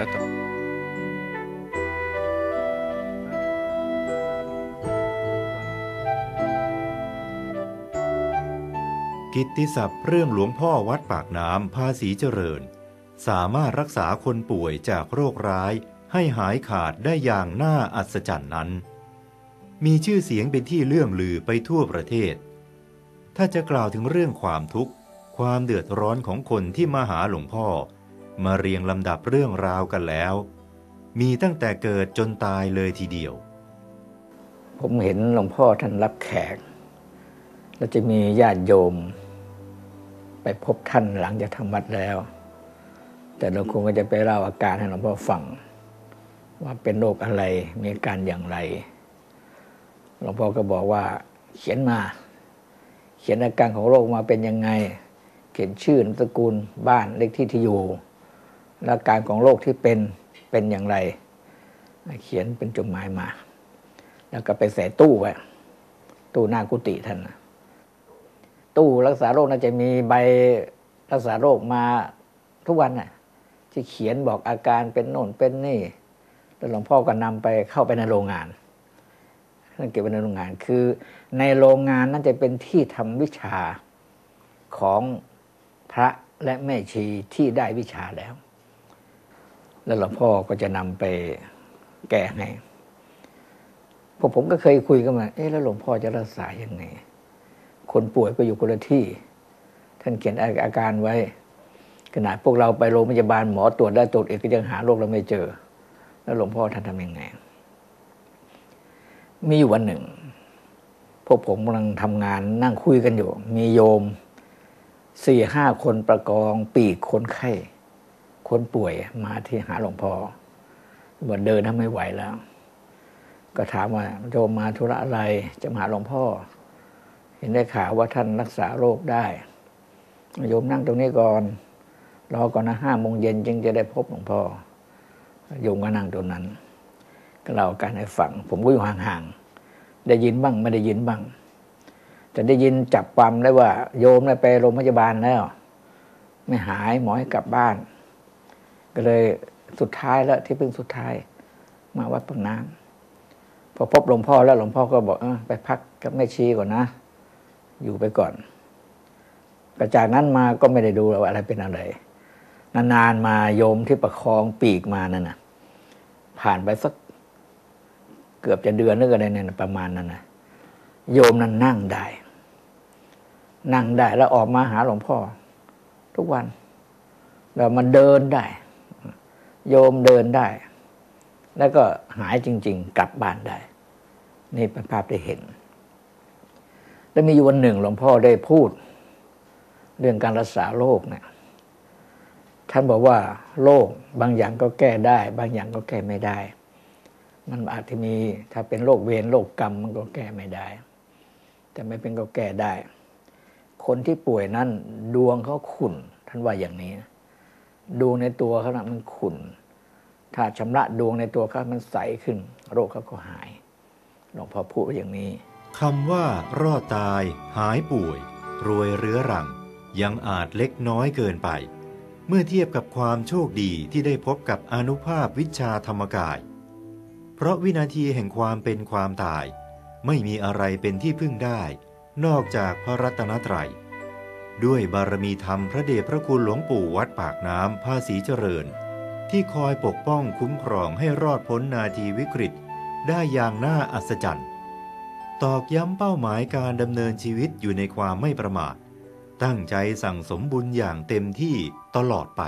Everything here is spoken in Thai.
แล้วต่อกิตติศัพท์เรื่องหลวงพ่อวัดปากน้ำภาษีเจริญ สามารถรักษาคนป่วยจากโรคร้ายให้หายขาดได้อย่างน่าอัศจรรย์นั้น มีชื่อเสียงเป็นที่เลื่องลือไปทั่วประเทศ ถ้าจะกล่าวถึงเรื่องความทุกข์ ความเดือดร้อนของคนที่มาหาหลวงพ่อ มาเรียงลำดับเรื่องราวกันแล้ว มีตั้งแต่เกิดจนตายเลยทีเดียว ผมเห็นหลวงพ่อท่านรับแขก แล้วจะมีญาติโยม ไปพบท่านหลังจากทำวัดแล้ว แต่เราคงก็จะไปเล่าอาการให้หลวงพ่อฟัง ว่าเป็นโรคอะไรมีอาการอย่างไรหลวงพ่อก็บอกว่า เขียนมา เขียนอาการของโรคมาเป็นยังไง เขียนชื่อนามสกุลบ้านเลขที่ที่อยู่ และอาการของโรคที่เป็นเป็นอย่างไร เขียนเป็นจดหมายมา แล้วก็ไปใส่ตู้ไว้ตู้หน้ากุฏิท่านตู้รักษาโรคน่าจะมีใบรักษาโรคมาทุกวันน่ะที่เขียนบอกอาการเป็นโน่นเป็นนี่แล้วหลวงพ่อก็นำไปเข้าไปในโรงงานท่นเก็บไว้ในโรงงาน คือ ในโรงงานนั่นจะเป็นที่ทำวิชาของพระและแม่ชีที่ได้วิชาแล้ว แล้วหลวงพ่อก็จะนำไปแก้ให้พวกผมก็เคยคุยกันมา เอ๊ะแล้วหลวงพ่อจะรักษายังไง คนป่วยก็อยู่คนละที่ ท่านเขียนอาการไว้ ขนาดพวกเราไปโรงพยาบาลหมอตรวจได้ตรวจเอกก็ยังหาโรคเราไม่เจอ แล้วหลวงพ่อท่านทำยังไง มีอยู่วันหนึ่ง พวกผมกำลังทำงานนั่งคุยกันอยู่ มีโยมสี่ห้าคนประกองปีกคนไข้ คนป่วยมาที่หาหลวงพ่อบอกเดินทำไม่ไหวแล้ว ก็ถามว่าโยมมาธุระอะไรจะมาหาหลวงพ่อ เห็นได้ข่าวว่าท่านรักษาโรคได้ โยมนั่งตรงนี้ก่อน รอก่อนนะห้าโมงเย็นจึงจะได้พบหลวงพ่อ โยมก็นั่งตรงนั้น ก็เล่าการให้ฟัง ผมก็อยู่ห่างๆ ได้ยินบ้างไม่ได้ยินบ้าง แต่ได้ยินจับความได้ว่า โยมไปโรงพยาบาลแล้ว ไม่หายหมอให้กลับบ้าน ก็เลยสุดท้ายแล้วที่เพิ่งสุดท้ายมาวัดปากน้ำพอพบหลวงพ่อแล้วหลวงพ่อก็บอกเออไปพักกับแม่ชีก่อนนะ อยู่ไปก่อนก็จากนั้นมาก็ไม่ได้ดูว่าอะไรเป็นอะไร นานๆมาโยมที่ประคองปีกมานั่นนะผ่านไปสักเกือบจะเดือนนึกอะไรเนี่ยประมาณนั้นนะโยมนั้นนั่งได้ นั่งได้แล้วออกมาหาหลวงพ่อ ทุกวัน แล้วมันเดินได้ โยมเดินได้ แล้วก็หายจริง ๆ กลับบ้านได้ นี่เป็นภาพที่เห็น แล้วมีอยู่วันหนึ่งหลวงพ่อได้พูด เรื่องการรักษาโรคเนี่ยท่านบอกว่าโรคบางอย่างก็แก้ได้ บางอย่างก็แก้ไม่ได้ มันอาจจะมีถ้าเป็นโรคเวรโรคกรรมมันก็แก้ไม่ได้ แต่ไม่เป็นก็แก้ได้ คนที่ป่วยนั้นดวงเขาขุ่นท่านว่าอย่างนี้ ดวงในตัวเขานะมันขุ่นถ้าชำระดวงในตัวเขามันใสขึ้น โรคเขาก็หายหลวงพ่อพูดอย่างนี้คำว่ารอดตาย หายป่วย รวยเรื้อรัง ยังอาจเล็กน้อยเกินไป เมื่อเทียบกับความโชคดีที่ได้พบกับอนุภาพวิชาธรรมกาย เพราะวินาทีแห่งความเป็นความตาย ไม่มีอะไรเป็นที่พึ่งได้ นอกจากพระรัตนตรัย ด้วยบารมีธรรมพระเดชพระคุณหลวงปู่วัดปากน้ำภาษีเจริญ ที่คอยปกป้องคุ้มครองให้รอดพ้นนาทีวิกฤต ได้อย่างน่าอัศจรรย์ ตอกย้ำเป้าหมายการดำเนินชีวิตอยู่ในความไม่ประมาท ตั้งใจสั่งสมบุญอย่างเต็มที่ตลอดไป